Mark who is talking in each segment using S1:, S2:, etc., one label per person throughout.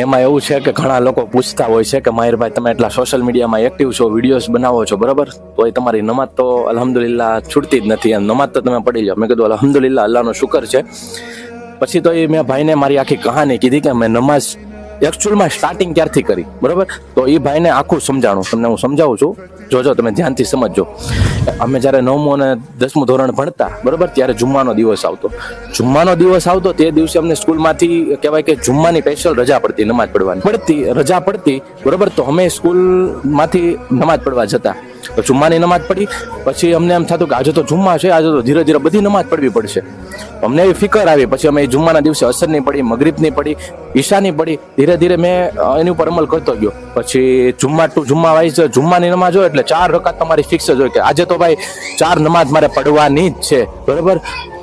S1: એમાં એવું છે કે ઘણા લોકો પૂછતા હોય છે કે માહિરભાઈ, તમે એટલા સોશિયલ મીડિયામાં એક્ટિવ છો વિડીયોઝ બનાવો છો, બરાબર? તો એ તમારી નમાજ તો અલહમદુલિલ્લા છૂટતી જ નથી અને નમાજ તો તમે પડી જાઓ મેં કીધું અલહમદુલિલ્લા અલ્લાહનો શુકર છે. પછી તો એ મેં ભાઈને મારી આખી કહાની કીધી કે મેં નમાઝ એકચ્યુઅલમાં સ્ટાર્ટિંગ ક્યારથી કરી? બરાબર? તો એ ભાઈને આખું સમજાણું. તમને હું સમજાવું છું. જોજો તમે ધ્યાનથી સમજજો. અમે જ્યારે નવમું અને દસમું ધોરણ ભણતા, બરાબર? ત્યારે જુમ્માનો દિવસ આવતો. જુમ્માનો દિવસ આવતો, તે દિવસે અમને સ્કૂલમાંથી કહેવાય કે જુમ્માની સ્પેશિયલ રજા પડતી, નમાજ પડવાની પડતી, રજા પડતી, બરાબર? તો અમે સ્કૂલમાંથી નમાજ પડવા જતા. જુમ્માની નમાજ પડી પછી અમને એમ થતું કે આજે તો જુમ્મા છે, આજે તો ધીરે ધીરે બધી નમાજ પડવી પડશે. અમને એવી ફિકર આવી, પછી અમે જુમ્માના દિવસે અસર નહીં પડી મગરીબ નહીં પડી ઈશા નહીં પડી, ધીરે ધીરે મેં એની ઉપર અમલ કરતો ગયો. પછી જુમ્મા ટુ જુમ્મા વાઇઝ જુમ્માની નમાજ હોય એટલે ચાર રકાત તમારી ફિક્સ જ હોય કે આજે તો ભાઈ ચાર નમાજ મારે પડવાની જ છે. બરાબર?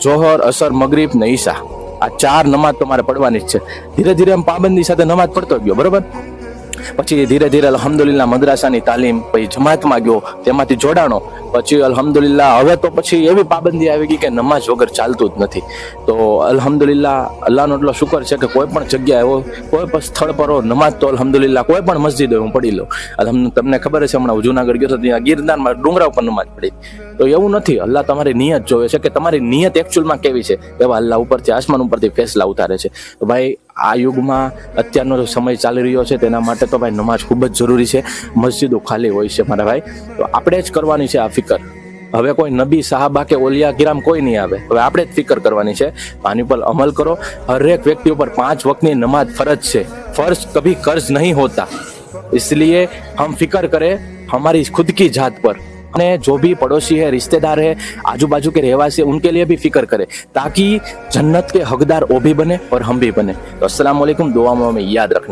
S1: જોહર, અસર, મગરીબ ને ઈશા. આ ચાર નમાજ તો મારે પડવાની જ છે. ધીરે ધીરે એમ પાબંદી સાથે નમાજ પડતો ગયો. બરાબર? પછી ધીરે ધીરે અલ્હમ્દુલિલ્લાહ મદ્રાસાની તાલીમ પછી જમાતમાં ગયો, તેમાંથી જોડાણો. પછી અલહમદુલિલ્લા હવે તો પછી એવી પાબંદી આવી ગઈ કે નમાજ વગર ચાલતું જ નથી. તો અલહમદુલિલ્લા અલ્લાહનો એટલો શુકર છે કે કોઈ પણ જગ્યાએ હો કોઈ પણ સ્થળ પર હો નમાજ તો અલ્હમ્દુલિલ્લાહ, કોઈ પણ મસ્જિદ હોય હું પડી લઉં. અલહમ તમને ખબર છે હમણાં જુનાગઢ ગયો હતો ત્યાં ગિરનારમાં ડુંગરા ઉપર નમાજ પડી. તો એવું નથી, અલ્લાહ તમારી નિયત જોવે છે કે તમારી નિયત એકચ્યુઅલમાં કેવી છે? એવા અલ્લાહ ઉપરથી, આસમાન ઉપરથી ફેસલા ઉતારે છે. તો ભાઈ આ યુગમાં અત્યારનો જે સમય ચાલી રહ્યો છે તેના માટે તો ભાઈ નમાજ ખૂબ જ જરૂરી છે મસ્જિદો ખાલી હોય છે મારા ભાઈ તો આપણે જ કરવાની છે આ ફિકર હવે કોઈ નબી સાહાબા કે ઓલિયા કિરામ કોઈ નહીં આવે હવે આપણે જ ફિકર કરવાની છે આની પર અમલ કરો હરેક વ્યક્તિ ઉપર પાંચ વક્તની નમાજ ફરજ છે ફર્જ કભી કર્જ નહીં હોતા इसलिए हम फिक्र करें हमारी खुद की जात पर અને जो भी पड़ोसी है रिश्तेदार है आजू बाजू के रहवासी है उनके लिए भी फिक्र करें ताकि जन्नत के हकदार वो भी बने और हम भी बने तो अस्सलाम वालेकुम दुआ में हमें याद रखना